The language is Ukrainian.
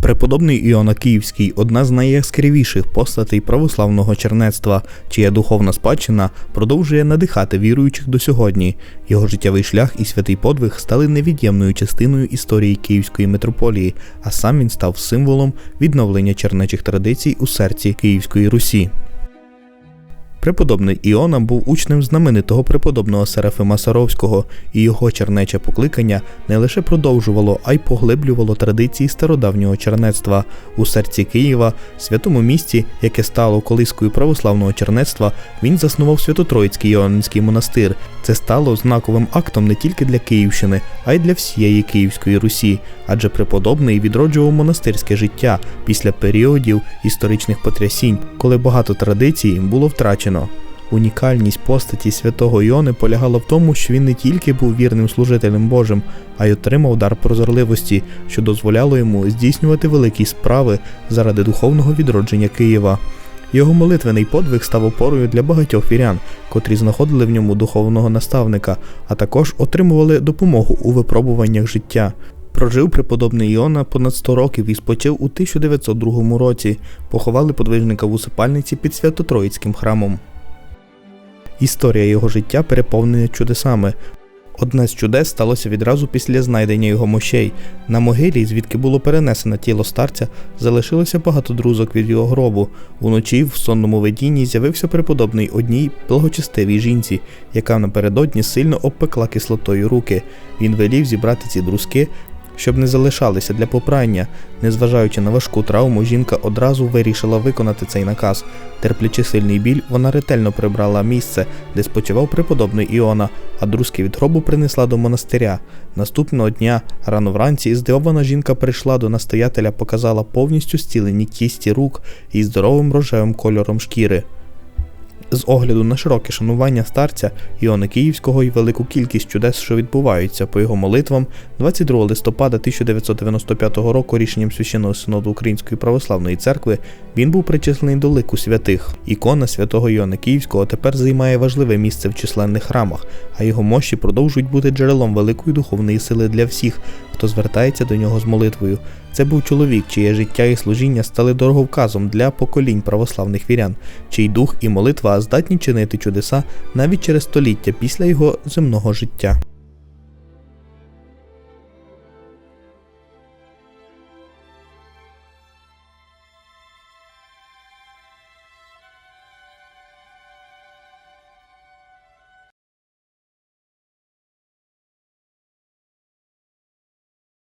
Преподобний Іона Київський одна з найяскравіших постатей православного чернецтва, чия духовна спадщина продовжує надихати віруючих до сьогодні. Його життєвий шлях і святий подвиг стали невід'ємною частиною історії Київської митрополії, а сам він став символом відновлення чернечих традицій у серці Київської Русі. Преподобний Іона був учнем знаменитого преподобного Серафима Саровського, і його чернече покликання не лише продовжувало, а й поглиблювало традиції стародавнього чернецтва у серці Києва, святому місті, яке стало колискою православного чернецтва. Він заснував Свято-Троїцький Іонинський монастир. Це стало знаковим актом не тільки для Київщини, а й для всієї Київської Русі, адже преподобний відроджував монастирське життя після періодів історичних потрясінь, коли багато традицій було втрачено. Унікальність постаті святого Іони полягала в тому, що він не тільки був вірним служителем Божим, а й отримав дар прозорливості, що дозволяло йому здійснювати великі справи заради духовного відродження Києва. Його молитвений подвиг став опорою для багатьох вірян, котрі знаходили в ньому духовного наставника, а також отримували допомогу у випробуваннях життя. Прожив преподобний Іона понад 100 років і спочив у 1902 році. Поховали подвижника в усипальниці під Свято-Троїцьким храмом. Історія його життя переповнена чудесами. Одне з чудес сталося відразу після знайдення його мощей. На могилі, звідки було перенесено тіло старця, залишилося багато друзок від його гробу. Уночі в сонному видінні з'явився преподобний одній благочестивій жінці, яка напередодні сильно обпекла кислотою руки. Він велів зібрати ці друзки, щоб не залишалися для попрання. Незважаючи на важку травму, жінка одразу вирішила виконати цей наказ. Терплячи сильний біль, вона ретельно прибрала місце, де спочивав преподобний Іона, а друзки від гробу принесла до монастиря. Наступного дня, рано вранці, здивована жінка прийшла до настоятеля, показала повністю зцілені кісті рук і здоровим рожевим кольором шкіри. З огляду на широке шанування старця Іони Київського і велику кількість чудес, що відбуваються по його молитвам, 22 листопада 1995 року рішенням священного синоду Української православної церкви він був причислений до лику святих. Ікона святого Іони Київського тепер займає важливе місце в численних храмах, а його мощі продовжують бути джерелом великої духовної сили для всіх, хто звертається до нього з молитвою. Це був чоловік, чиє життя і служіння стали дороговказом для поколінь православних вірян, чий дух і молитва здатні чинити чудеса навіть через століття після його земного життя.